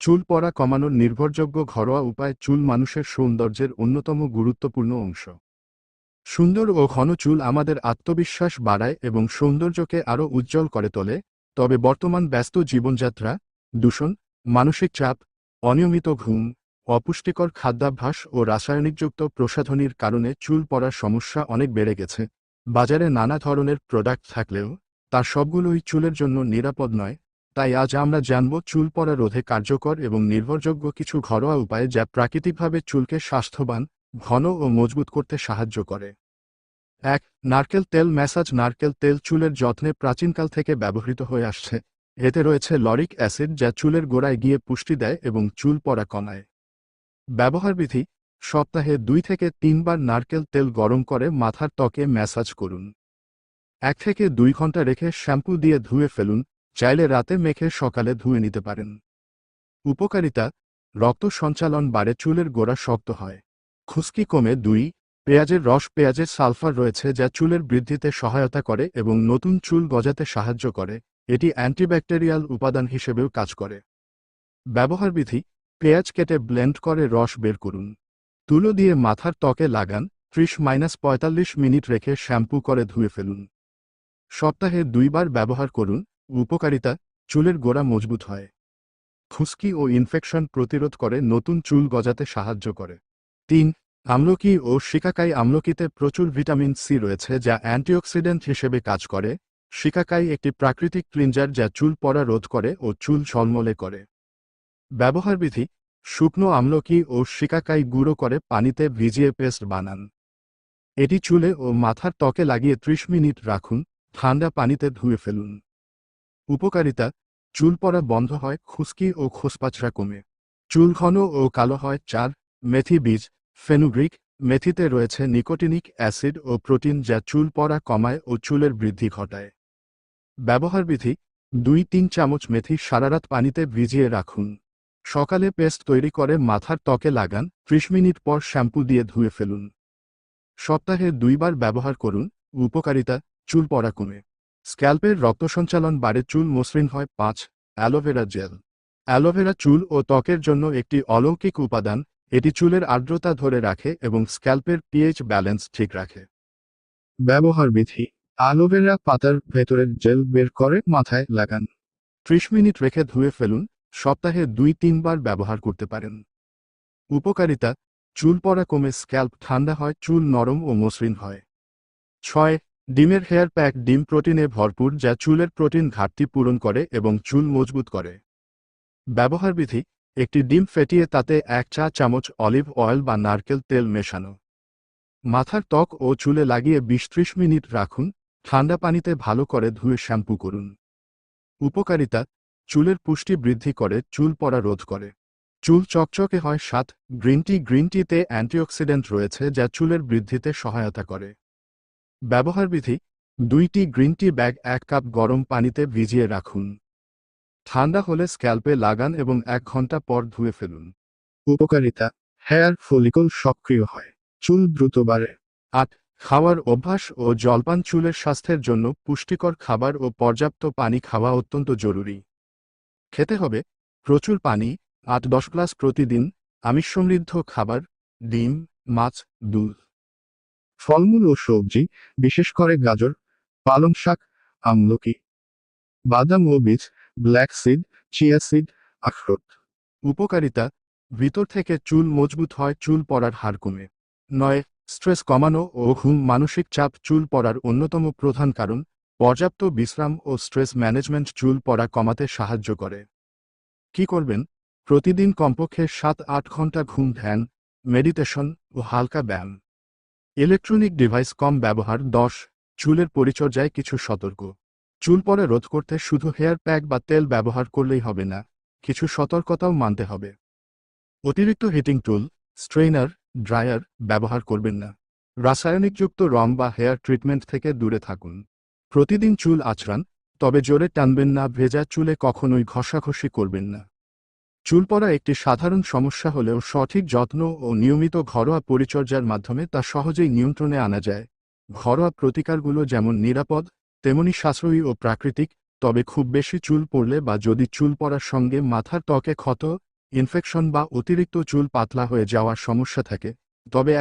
চুল পড়া কমানোর নির্ভরযোগ্য ঘরোয়া উপায় চুল মানুষের সৌন্দর্যের অন্যতম গুরুত্বপূর্ণ অংশ। সুন্দর ও ঘন চুল আমাদের আত্মবিশ্বাস বাড়ায় এবং সৌন্দর্যকে আরও উজ্জ্বল করে তোলে, তবে বর্তমান ব্যস্ত জীবনযাত্রা, দূষণ, মানসিক চাপ, অনিয়মিত ঘুম, অপুষ্টিকর খাদ্যাভ্যাস ও রাসায়নিকযুক্ত প্রসাধনীর কারণে চুল পড়ার সমস্যা অনেক বেড়ে গেছে। বাজারে নানা ধরনের প্রোডাক্ট থাকলেও তার সবগুলোই চুলের জন্য নিরাপদ নয় তাই আজ আমরা জানব চুল পড়া রোধে কার্যকর এবং নির্ভরযোগ্য কিছু ঘরোয়া উপায় যা প্রাকৃতিকভাবে চুলকে স্বাস্থ্যবান, ঘন ও মজবুত করতে সাহায্য করে। এক, নারকেল তেল ম্যাসাজ নারকেল তেল চুলের যত্নে প্রাচীনকাল থেকে ব্যবহৃত হয়ে আসছে। এতে রয়েছে লরিক অ্যাসিড যা চুলের গোড়ায় গিয়ে পুষ্টি দেয় এবং চুল পড়া কমায়। ব্যবহার বিধি, সপ্তাহে দুই থেকে তিনবার নারকেল তেল গরম করে মাথার ত্বকে ম্যাসাজ করুন। এক থেকে দুই ঘণ্টা রেখে শ্যাম্পু দিয়ে ধুয়ে ফেলুন চাইলে রাতে মেখে সকালে ধুয়ে নিতে পারেন। উপকারিতা, রক্ত সঞ্চালন বাড়ে, চুলের গোড়া শক্ত হয়। খুশকি কমে। দুই, পেঁয়াজের রস। পেঁয়াজের সালফার রয়েছে যা চুলের বৃদ্ধিতে সহায়তা করে এবং নতুন চুল গজাতে সাহায্য করে। এটি অ্যান্টিব্যাকটেরিয়াল উপাদান হিসেবেও কাজ করে। ব্যবহার বিধি পেঁয়াজ কেটে ব্লেন্ড করে রস বের করুন। তুলো দিয়ে মাথার ত্বকে লাগান। ত্রিশ মাইনাস পঁয়তাল্লিশ মিনিট রেখে শ্যাম্পু করে ধুয়ে ফেলুন। সপ্তাহে দুইবার ব্যবহার করুন। উপকারিতা, চুলের গোড়া মজবুত হয়। খুশকি ও ইনফেকশন প্রতিরোধ করে নতুন চুল গজাতে সাহায্য করে। তিন, আমলকি ও শিকাকাই আমলকিতে প্রচুর ভিটামিন সি রয়েছে যা অ্যান্টিঅক্সিডেন্ট হিসেবে কাজ করে। শিকাকাই একটি প্রাকৃতিক ক্লিনজার যা চুল পড়া রোধ করে ও চুল ঝলমলে করে। ব্যবহার বিধি শুকনো আমলকি ও শিকাকাই গুঁড়ো করে পানিতে ভিজিয়ে পেস্ট বানান। এটি চুলে ও মাথার ত্বকে লাগিয়ে ত্রিশ মিনিট রাখুন, ঠান্ডা পানিতে ধুয়ে ফেলুন। উপকারিতা, চুল পড়া বন্ধ হয়, খুশকি ও খোসপাচড়া কমে। চুল ঘন ও কালো হয়, চার, মেথি বীজ, ফেনুগ্রিক, মেথিতে রয়েছে নিকোটিনিক অ্যাসিড ও প্রোটিন যা চুল পড়া কমায় ও চুলের বৃদ্ধি ঘটায়। ব্যবহার বিধি দুই তিন চামচ মেথি সারারাত পানিতে ভিজিয়ে রাখুন। সকালে পেস্ট তৈরি করে মাথার ত্বকে লাগান, ত্রিশ মিনিট পর শ্যাম্পু দিয়ে ধুয়ে ফেলুন। সপ্তাহে দুইবার ব্যবহার করুন, উপকারিতা, চুল পড়া কমে। স্ক্যাল্পের রক্ত সঞ্চালন বাড়ে চুল মসৃণ হয়। পাঁচ, অ্যালোভেরা জেল। অ্যালোভেরা চুল ও ত্বকের জন্য একটি অলৌকিক উপাদান। এটি চুলের আর্দ্রতা ধরে রাখে এবং স্ক্যাল্পের পিএইচ ব্যালেন্স ঠিক রাখে। ব্যবহার বিধি, অ্যালোভেরা পাতার ভেতরের জেল বের করে মাথায় লাগান। ত্রিশ মিনিট রেখে ধুয়ে ফেলুন, সপ্তাহে দুই তিনবার ব্যবহার করতে পারেন। উপকারিতা, চুল পড়া কমে স্ক্যাল্প ঠান্ডা হয়, চুল নরম ও মসৃণ হয়। ছয় ডিমের হেয়ার প্যাক ডিম প্রোটিনে ভরপুর যা চুলের প্রোটিন ঘাটতি পূরণ করে এবং চুল মজবুত করে। ব্যবহার বিধি একটি ডিম ফেটিয়ে তাতে এক চা চামচ অলিভ অয়েল বা নারকেল তেল মেশানো। মাথার ত্বক ও চুলে লাগিয়ে বিশ ত্রিশ মিনিট রাখুন, ঠান্ডা পানিতে ভালো করে ধুয়ে শ্যাম্পু করুন। উপকারিতা, চুলের পুষ্টি বৃদ্ধি করে, চুল পড়া রোধ করে। চুল চকচকে হয় সাত, গ্রিন টি, গ্রিন টিতে অ্যান্টিঅক্সিডেন্ট রয়েছে যা চুলের বৃদ্ধিতে সহায়তা করে। ব্যবহার বিধি দুইটি গ্রিন টি ব্যাগ এক কাপ গরম পানিতে ভিজিয়ে রাখুন। ঠান্ডা হলে স্ক্যাল্পে লাগান এবং এক ঘণ্টা পর ধুয়ে ফেলুন। উপকারিতা, হেয়ার ফলিকল সক্রিয় হয়, চুল দ্রুত বাড়ে। আট, খাওয়ার অভ্যাস ও জলপান চুলের স্বাস্থ্যের জন্য পুষ্টিকর খাবার ও পর্যাপ্ত পানি খাওয়া অত্যন্ত জরুরি। খেতে হবে, প্রচুর পানি, আট দশ গ্লাস প্রতিদিন আমিষ সমৃদ্ধ খাবার, ডিম, মাছ, দুধ। ফলমূল ও সবজি, বিশেষ করে গাজর, পালং শাক, আমলকি, বাদাম ও বীজ ব্ল্যাক সিড চিয়া সিড আখরোট। উপকারিতা, ভিতর থেকে চুল মজবুত হয়, চুল পড়ার হার কমে। নয়, স্ট্রেস কমানো ও ঘুম, মানসিক চাপ, চুল পড়ার অন্যতম প্রধান কারণ, পর্যাপ্ত বিশ্রাম ও স্ট্রেস ম্যানেজমেন্ট চুল পড়া কমাতে সাহায্য করে। কি করবেন? প্রতিদিন কমপক্ষে সাত আট ঘণ্টা ঘুম, ধ্যান, মেডিটেশন ও হালকা ব্যায়াম। ইলেকট্রনিক ডিভাইস কম ব্যবহার, দশ, চুলের পরিচর্যায় কিছু সতর্ক। চুল পরে রোধ করতে শুধু হেয়ার প্যাক বা তেল ব্যবহার করলেই হবে না, কিছু সতর্কতাও মানতে হবে। অতিরিক্ত হিটিং টুল, স্ট্রেইনার, ড্রায়ার ব্যবহার করবেন না। রাসায়নিকযুক্ত রং বা হেয়ার ট্রিটমেন্ট থেকে দূরে থাকুন। প্রতিদিন চুল আছড়ান তবে জোরে টানবেন না, ভেজা চুলে কখনোই ঘষাঘষি করবেন না। চুল পড়া একটি সাধারণ সমস্যা হলেও সঠিক যত্ন ও নিয়মিত ঘরোয়া পরিচর্যার মাধ্যমে তা সহজেই নিয়ন্ত্রণে আনা যায়। ঘরোয়া প্রতিকারগুলো যেমন নিরাপদ, তেমনি সাশ্রয়ী ও প্রাকৃতিক, তবে খুব বেশি চুল পড়লে বা যদি চুল পড়ার সঙ্গে মাথার ত্বকে ক্ষত, ইনফেকশন বা অতিরিক্ত চুল পাতলা হয়ে যাওয়ার সমস্যা থাকে। তবে